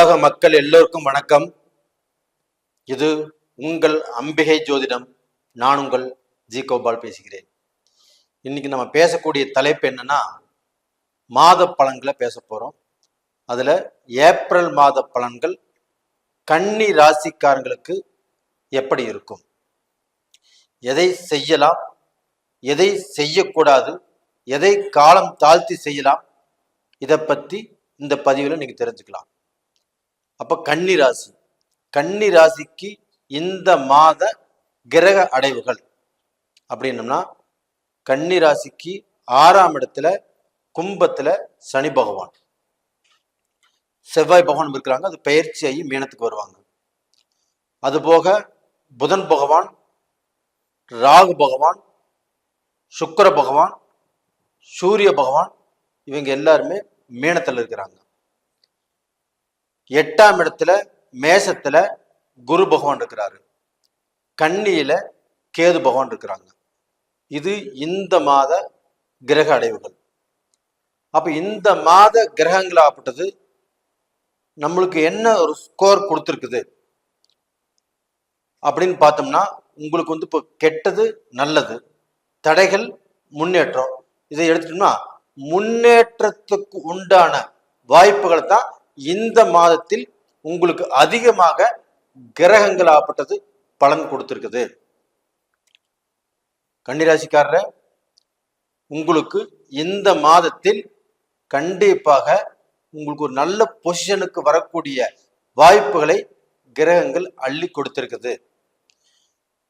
உலக மக்கள் எல்லோருக்கும் வணக்கம். இது உங்கள் அம்பிகை ஜோதிடம். நான் உங்கள் ஜி கோபால் பேசுகிறேன். இன்னைக்கு நம்ம பேசக்கூடிய தலைப்பு என்னன்னா மாத பலன்களை பேச போறோம். அதுல ஏப்ரல் மாத பலன்கள் கன்னி ராசிக்காரங்களுக்கு எப்படி இருக்கும்? எதை செய்யலாம்? எதை செய்யக்கூடாது? எதை காலம் தாழ்த்தி செய்யலாம்? இதை பத்தி இந்த பதிவில் நீங்க தெரிஞ்சுக்கலாம். அப்ப கன்னி ராசி கன்னி ராசிக்கு இந்த மாத கிரக அடைவுகள் அப்படின்னம்னா கன்னி ராசிக்கு ஆறாம் இடத்துல கும்பத்துல சனி பகவான். செவ்வாய் பகவான் இருக்கிறாங்க அது பயிற்சியாகி மீனத்துக்கு வருவாங்க. அதுபோக புதன் பகவான் ராகு பகவான் சுக்கிர பகவான் சூரிய பகவான் இவங்க எல்லாருமே மீனத்தில் இருக்கிறாங்க. எட்டாம் இடத்துல மேசத்துல குரு பகவான் இருக்கிறாரு. கண்ணியில கேது பகவான் இருக்கிறாங்க. இது இந்த மாத கிரக அடைவுகள். அப்ப இந்த மாத கிரகங்களாகப்பட்டது நம்மளுக்கு என்ன ஒரு ஸ்கோர் கொடுத்துருக்குது? அப்படின்னு பார்த்தோம்னா உங்களுக்கு வந்து இப்போ கெட்டது நல்லது. தடைகள் முன்னேற்றம். இதை எடுத்துட்டோம்னா முன்னேற்றத்துக்கு உண்டான வாய்ப்புகளை தான் இந்த மாதத்தில் உங்களுக்கு அதிகமாக கிரகங்கள் ஆப்பட்டது பலன் கொடுத்துருக்குது. கன்னிராசிக்காரர் உங்களுக்கு இந்த மாதத்தில் கண்டிப்பாக உங்களுக்கு ஒரு நல்ல பொசிஷனுக்கு வரக்கூடிய வாய்ப்புகளை கிரகங்கள் அள்ளி கொடுத்திருக்குது.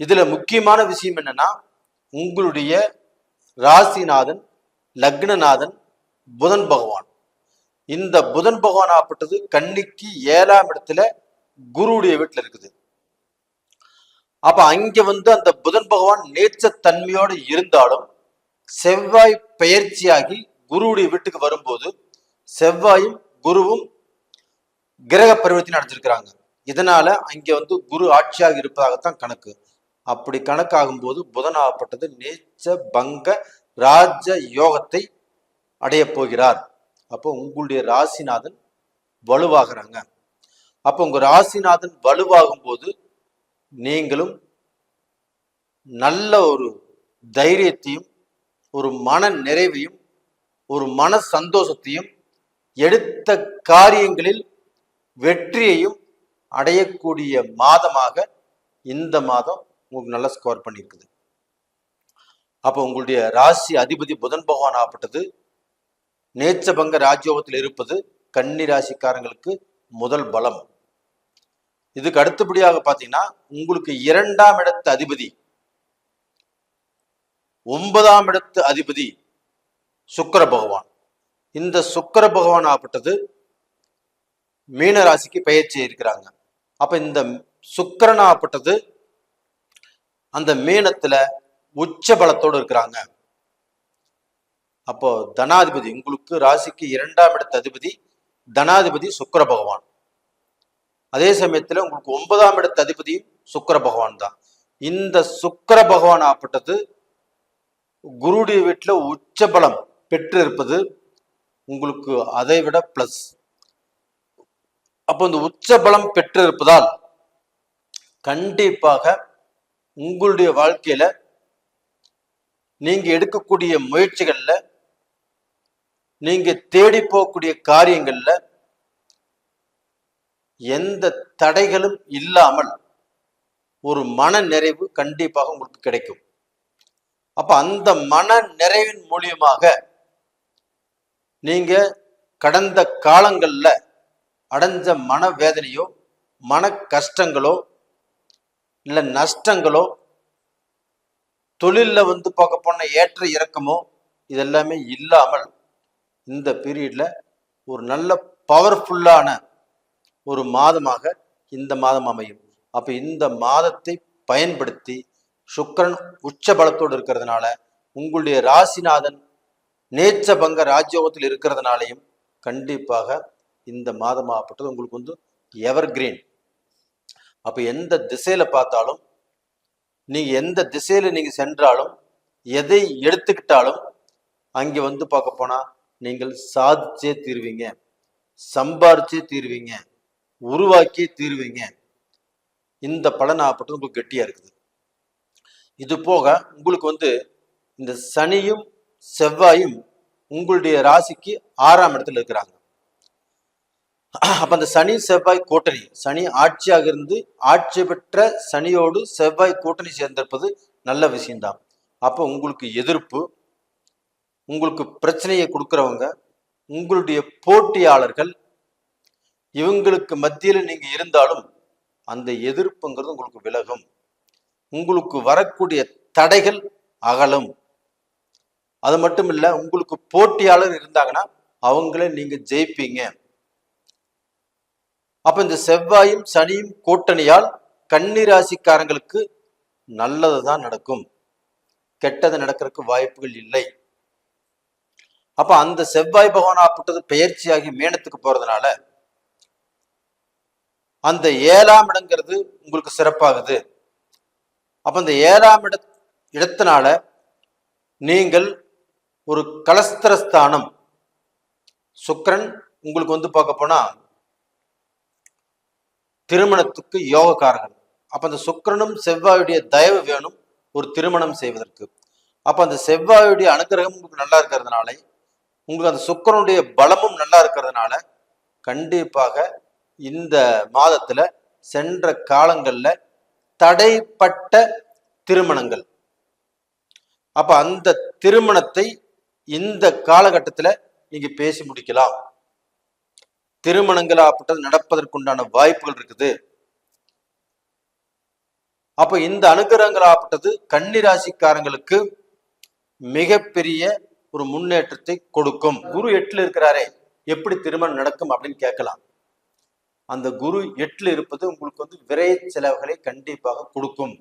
இதுல முக்கியமான விஷயம் என்னன்னா உங்களுடைய ராசிநாதன் லக்னநாதன் புதன் பகவான். இந்த புதன் பகவான் ஆப்பட்டது கன்னிக்கு ஏழாம் இடத்துல குருவுடைய வீட்டுல இருக்குது. அப்ப அங்க வந்து அந்த புதன் பகவான் நேச்ச தன்மையோடு இருந்தாலும் செவ்வாய் பெயர்ச்சியாகி குருவுடைய வீட்டுக்கு வரும்போது செவ்வாயும் குருவும் கிரக பரிவர்த்தனை அடைஞ்சிருக்கிறாங்க இதனால அங்க வந்து குரு ஆட்சியாக இருப்பதாகத்தான் கணக்கு. அப்படி கணக்காகும் போது புதன் ஆகப்பட்டது நேச்ச பங்க ராஜ யோகத்தை அடைய போகிறார். அப்போ உங்களுடைய ராசிநாதன் வலுவாகிறாங்க. அப்போ உங்க ராசிநாதன் வலுவாகும் போது நீங்களும் நல்ல ஒரு தைரியத்தையும் ஒரு மன நிறைவையும் ஒரு மன சந்தோஷத்தையும் எடுத்த காரியங்களில் வெற்றியையும் அடையக்கூடிய மாதமாக இந்த மாதம் உங்களுக்கு நல்ல ஸ்கோர் பண்ணியிருக்குது. அப்போ உங்களுடைய ராசி அதிபதி புதன் பகவான் ஆகப்பட்டது. நேச்சபங்க ராஜ்யோகத்தில் இருப்பது கன்னி ராசிக்காரங்களுக்கு முதல் பலம். இதுக்கு அடுத்தபடியாக பார்த்தீங்கன்னா உங்களுக்கு இரண்டாம் இடத்து அதிபதி ஒன்பதாம் இடத்து அதிபதி சுக்கர பகவான். இந்த சுக்கர பகவான் ஆப்பட்டது மீன ராசிக்கு பயிற்சி இருக்கிறாங்க அப்ப இந்த சுக்கரன் ஆப்பட்டது அந்த மீனத்துல உச்ச பலத்தோடு இருக்கிறாங்க. அப்போ தனாதிபதி உங்களுக்கு ராசிக்கு இரண்டாம் இடத்த அதிபதி தனாதிபதி சுக்கர பகவான். அதே சமயத்துல உங்களுக்கு ஒன்பதாம் இடத்த அதிபதியும் சுக்கர பகவான் தான். இந்த சுக்கர பகவான் ஆப்பட்டது குருடைய வீட்டுல உச்ச பலம் பெற்று இருப்பது உங்களுக்கு அதை விட பிளஸ் அப்போ இந்த உச்ச பலம் பெற்று இருப்பதால் கண்டிப்பாக உங்களுடைய வாழ்க்கையில நீங்க எடுக்கக்கூடிய முயற்சிகள்ல நீங்க தேடி போகக்கூடிய காரியங்கள்ல எந்த தடைகளும் இல்லாமல் ஒரு மன நிறைவு கண்டிப்பாக உங்களுக்கு கிடைக்கும். அப்ப அந்த மன நிறைவின் மூலியமாக நீங்க கடந்த காலங்கள்ல அடைஞ்ச மன வேதனையோ மன கஷ்டங்களோ இல்லை நஷ்டங்களோ தொழிலில் வந்து பார்க்க போன ஏற்ற இறக்கமோ இதெல்லாமே இல்லாமல் இந்த பீரியடில் ஒரு நல்ல பவர்ஃபுல்லான ஒரு மாதமாக இந்த மாதம் அமையும். அப்போ இந்த மாதத்தை பயன்படுத்தி சுக்கரன் உச்ச பலத்தோடு இருக்கிறதுனால உங்களுடைய ராசிநாதன் நேச்ச பங்க ராஜ்யோகத்தில் இருக்கிறதுனாலையும் கண்டிப்பாக இந்த மாதமாகப்பட்டது உங்களுக்கு வந்து எவர் கிரீன் அப்போ எந்த திசையில் பார்த்தாலும் நீங்கள் எந்த திசையில் நீங்கள் சென்றாலும் எதை எடுத்துக்கிட்டாலும் அங்கே வந்து பார்க்க போனால் நீங்கள் சாதிச்சே தீர்வீங்க. சம்பாரிச்சே தீர்வீங்க. உருவாக்கி தீருவீங்க. இந்த பலன் ஆப்பட்டது உங்களுக்கு கெட்டியா இருக்குது. இது போக உங்களுக்கு வந்து இந்த சனியும் செவ்வாயும் உங்களுடைய ராசிக்கு ஆறாம் இடத்துல இருக்கிறாங்க. அப்ப அந்த சனி செவ்வாய் கூட்டணி. சனி ஆட்சியாக இருந்து ஆட்சி பெற்ற சனியோடு செவ்வாய் கூட்டணி சேர்ந்திருப்பது நல்ல விஷயம்தான். அப்போ உங்களுக்கு எதிர்ப்பு உங்களுக்கு பிரச்சனையை கொடுக்குறவங்க உங்களுடைய போட்டியாளர்கள் இவங்களுக்கு மத்தியில் நீங்கள் இருந்தாலும் அந்த எதிர்ப்புங்கிறது உங்களுக்கு விலகும். உங்களுக்கு வரக்கூடிய தடைகள் அகலும். அது மட்டும் இல்லை உங்களுக்கு போட்டியாளர் இருந்தாங்கன்னா அவங்கள நீங்கள் ஜெயிப்பீங்க. அப்போ இந்த செவ்வாயும் சனியும் கூட்டணியால் கன்னிராசிக்காரங்களுக்கு நல்லது தான் நடக்கும். கெட்டது நடக்கிறதுக்கு வாய்ப்புகள் இல்லை. அப்ப அந்த செவ்வாய் பகவான் ஆப்பட்டது பெயர்ச்சியாகி மேனத்துக்கு போறதுனால அந்த ஏழாம் இடங்கிறது உங்களுக்கு சிறப்பாகுது. அப்ப அந்த ஏழாம் இட இடத்தினால நீங்கள் ஒரு கலஸ்திரஸ்தானம் சுக்கிரன் உங்களுக்கு வந்து பார்க்க போனா திருமணத்துக்கு யோகக்காரகன். அப்ப அந்த சுக்கிரனும் செவ்வாயுடைய தயவு வேணும் ஒரு திருமணம் செய்வதற்கு. அப்ப அந்த செவ்வாயுடைய அனுகிரகம் உங்களுக்கு நல்லா இருக்கிறதுனால உங்களுக்கு அந்த சுக்கரனுடைய பலமும் நல்லா இருக்கிறதுனால கண்டிப்பாக இந்த மாதத்துல சென்ற காலங்கள்ல தடைப்பட்ட திருமணங்கள். அப்ப அந்த திருமணத்தை இந்த காலகட்டத்துல நீங்க பேசி முடிக்கலாம். திருமணங்கள் ஆப்பட்டது நடப்பதற்குண்டான வாய்ப்புகள் இருக்குது. அப்ப இந்த அனுகிரகங்கள் ஆப்பட்டது கன்னிராசிக்காரங்களுக்கு மிகப்பெரிய ஒரு முன்னேற்றத்தை கொடுக்கும். குரு எட்டுல இருக்கிறாரே எப்படி திருமணம் நடக்கும் அப்படின்னு கேட்கலாம். அந்த குரு எட்டுல இருப்பது உங்களுக்கு வந்து விரை செலவுகளை கண்டிப்பாக கொடுக்கும்.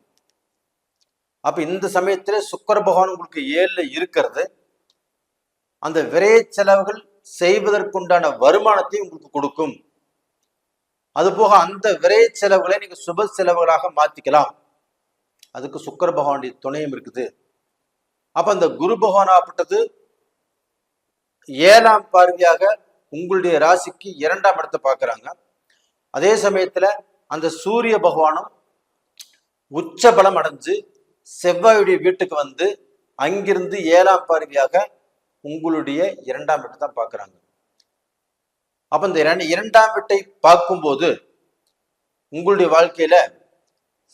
அப்ப இந்த சமயத்துல சுக்கர பகவான் உங்களுக்கு ஏழுல இருக்கிறது. அந்த விரை செலவுகள் செய்வதற்குண்டான வருமானத்தை உங்களுக்கு கொடுக்கும். அதுபோக அந்த விரை செலவுகளை நீங்க சுப செலவுகளாக மாத்திக்கலாம். அதுக்கு சுக்கர பகவானுடைய துணையும் இருக்குது. அப்ப அந்த குரு பகவான் ஆப்பட்டது ஏழாம் பார்வையாக உங்களுடைய ராசிக்கு இரண்டாம் இடத்தை பார்க்கறாங்க. அதே சமயத்துல அந்த சூரிய பகவானும் உச்ச பலம் அடைஞ்சு செவ்வாயுடைய வீட்டுக்கு வந்து அங்கிருந்து ஏழாம் பார்வையாக உங்களுடைய இரண்டாம் வீட்டை தான் பார்க்குறாங்க. அப்போ இந்த இரண்டு இரண்டாம் வீட்டை பார்க்கும்போது உங்களுடைய வாழ்க்கையில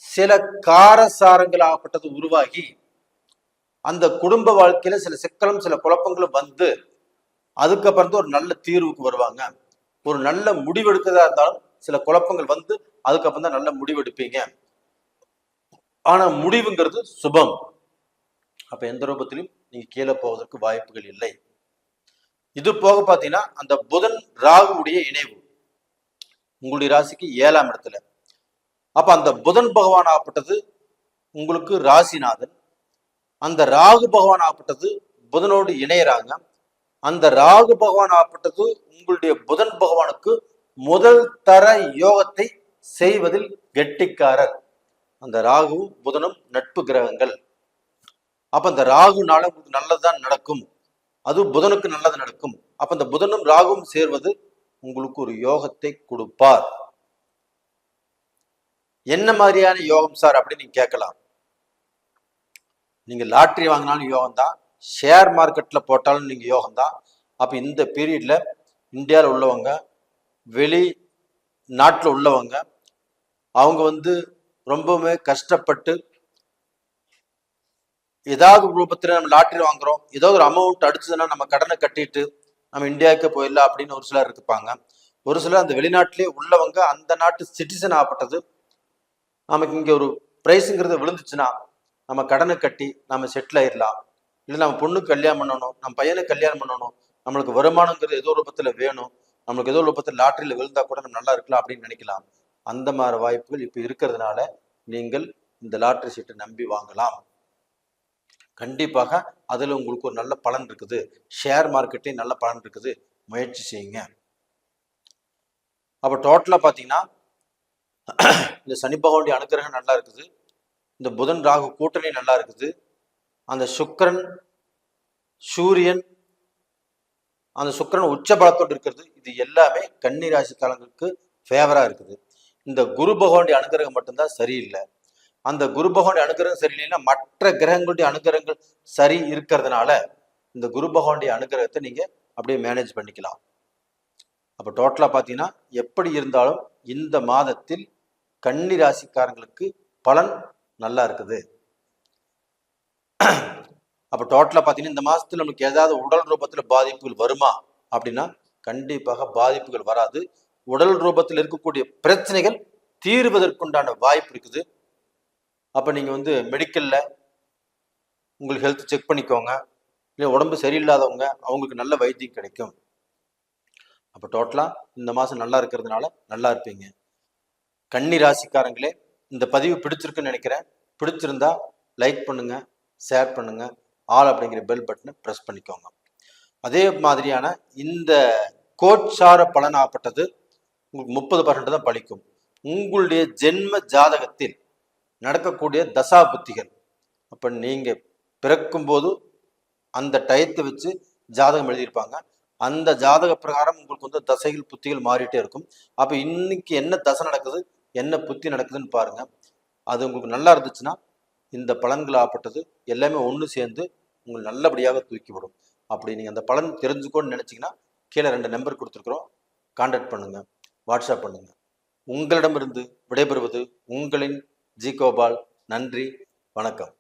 சில காரசாரங்கள் ஆகப்பட்டது உருவாகி அந்த குடும்ப வாழ்க்கையில சில சிக்கலும் சில குழப்பங்களும் வந்து அதுக்கப்புறம் தான் ஒரு நல்ல தீர்வுக்கு வருவாங்க. ஒரு நல்ல முடிவெடுக்கிறதா இருந்தாலும் சில குழப்பங்கள் வந்து அதுக்கப்புறம் தான் நல்ல முடிவெடுப்பீங்க. ஆனா முடிவுங்கிறது சுபம். அப்ப எந்த ரூபத்திலும் நீங்க கீழே போவதற்கு வாய்ப்புகள் இல்லை. இது போக பார்த்தீங்கன்னா அந்த புதன் ராகுவுடைய இணைவு. உங்களுடைய ராசிக்கு ஏழாம் இடத்துல. அப்ப அந்த புதன் பகவான் ஆப்பட்டது உங்களுக்கு ராசிநாதன். அந்த ராகு பகவான் ஆப்பட்டது புதனோடு இணையறாங்க. அந்த ராகு பகவான் ஆப்பட்டது உங்களுடைய புதன் பகவானுக்கு முதல் தர யோகத்தை செய்வதில் கெட்டிக்காரர். அந்த ராகுவும் புதனும் நட்பு கிரகங்கள். அப்ப அந்த ராகுனால உங்களுக்கு நல்லதுதான் நடக்கும். அது புதனுக்கு நல்லது நடக்கும். அப்ப அந்த புதனும் ராகுவும் சேர்வது உங்களுக்கு ஒரு யோகத்தை கொடுப்பார். என்ன மாதிரியான யோகம் சார் அப்படின்னு நீங்க கேட்கலாம். நீங்க லாட்ரி வாங்கினாலும் யோகம் தான் ஷேர் மார்க்கெட்டில் போட்டாலும் நீங்கள் யோகம் தான் அப்போ இந்த பீரியடில் இந்தியாவில் உள்ளவங்க வெளி நாட்டில் உள்ளவங்க அவங்க வந்து ரொம்பவுமே கஷ்டப்பட்டு ஏதாவது ரூபத்தில் நம்ம லாட்டரி வாங்குறோம் ஏதோ ஒரு அமௌண்ட் அடிச்சதுன்னா நம்ம கடனை கட்டிட்டு நம்ம இந்தியாவுக்கு போயிடலாம் அப்படின்னு ஒரு சிலர் இருப்பாங்க. ஒரு சிலர் அந்த வெளிநாட்டிலே உள்ளவங்க அந்த நாட்டு சிட்டிசன் ஆகப்பட்டது. நமக்கு இங்கே ஒரு ப்ரைஸுங்கிறது விழுந்துச்சுன்னா நம்ம கடனை கட்டி நம்ம செட்டில் ஆயிடலாம். இல்லை நம்ம பொண்ணுக்கு கல்யாணம் பண்ணணும் நம்ம பையனுக்கு கல்யாணம் பண்ணணும் நம்மளுக்கு வருமானங்கிறது ஏதோ ரூபத்தில் வேணும் நம்மளுக்கு ஏதோ ரூபத்தில் லாட்டரியில் விழுந்தா கூட நம்ம நல்லா இருக்கலாம் அப்படின்னு நினைக்கலாம். அந்த மாதிரி வாய்ப்புகள் இப்போ இருக்கிறதுனால நீங்கள் இந்த லாட்ரி சீட்டை நம்பி வாங்கலாம். கண்டிப்பாக அதில் உங்களுக்கு ஒரு நல்ல பலன் இருக்குது. ஷேர் மார்க்கெட்லேயும் நல்ல பலன் இருக்குது. முயற்சி செய்யுங்க. அப்போ டோட்டலாக பார்த்தீங்கன்னா இந்த சனி பகவானுடைய அனுகிரகம் நல்லா இருக்குது. இந்த புதன் ராகு கூட்டணி நல்லா இருக்குது. அந்த சுக்கிரன் சூரியன் அந்த சுக்கிரன் உச்ச பலத்தோடு இருக்கிறது. இது எல்லாமே கன்னி ராசிக்காரங்களுக்கு ஃபேவராக இருக்குது. இந்த குரு பகவானுடைய அனுகிரகம் மட்டும்தான் சரியில்லை. அந்த குரு பகவானுடைய அனுகிரகம் சரியில்லைன்னா மற்ற கிரகங்களுடைய அனுகிரகங்கள் சரி இருக்கிறதுனால இந்த குரு பகவானுடைய அனுகிரகத்தை நீங்கள் அப்படியே மேனேஜ் பண்ணிக்கலாம். அப்போ டோட்டலாக பார்த்தீங்கன்னா எப்படி இருந்தாலும் இந்த மாதத்தில் கன்னி ராசிக்காரங்களுக்கு பலன் நல்லா இருக்குது. அப்போ டோட்டலாக பார்த்தீங்கன்னா இந்த மாதத்தில் நமக்கு ஏதாவது உடல் ரூபத்தில் பாதிப்புகள் வருமா? அப்படின்னா கண்டிப்பாக பாதிப்புகள் வராது. உடல் ரூபத்தில் இருக்கக்கூடிய பிரச்சனைகள் தீர்வதற்குண்டான வாய்ப்பு இருக்குது. அப்போ நீங்கள் வந்து மெடிக்கலில் உங்களுக்கு ஹெல்த் செக் பண்ணிக்கோங்க. இல்லை உடம்பு சரியில்லாதவங்க அவங்களுக்கு நல்ல வைத்தியம் கிடைக்கும். அப்போ டோட்டலாக இந்த மாதம் நல்லா இருக்கிறதுனால நல்லா இருப்பீங்க. கன்னி ராசிக்காரங்களே இந்த பதிவு பிடிச்சிருக்குன்னு நினைக்கிறேன். பிடிச்சிருந்தா லைக் பண்ணுங்கள் ஷேர் பண்ணுங்கள் ஆல் அப்படிங்கிற பெல் பட்டனை ப்ரெஸ் பண்ணிக்கோங்க. அதே மாதிரியான இந்த கோச்சார பலனாகப்பட்டது உங்களுக்கு முப்பது பர்சன்ட் தான் பலிக்கும் உங்களுடைய ஜென்ம ஜாதகத்தில் நடக்கக்கூடிய தசா புத்திகள். அப்போ நீங்கள் பிறக்கும்போது அந்த டயத்தை வச்சு ஜாதகம் எழுதியிருப்பாங்க. அந்த ஜாதக பிரகாரம் உங்களுக்கு வந்து தசைகள் புத்திகள் மாறிட்டே இருக்கும். அப்போ இன்னைக்கு என்ன தசை நடக்குது என்ன புத்தி நடக்குதுன்னு பாருங்க. அது உங்களுக்கு நல்லா இருந்துச்சுன்னா இந்த பலன்கள் ஆப்பட்டது எல்லாமே ஒன்று சேர்ந்து உங்களை நல்லபடியாக தூக்கி விடும் அப்படி நீங்கள் அந்த பலன் தெரிஞ்சுக்கோன்னு நினச்சிங்கன்னா கீழே ரெண்டு நம்பர் கொடுத்துருக்குறோம். கான்டாக்ட் பண்ணுங்க. வாட்ஸ்அப் பண்ணுங்கள் உங்களிடமிருந்து விடைபெறுவது உங்களின் ஜி கோபால். நன்றி. வணக்கம்.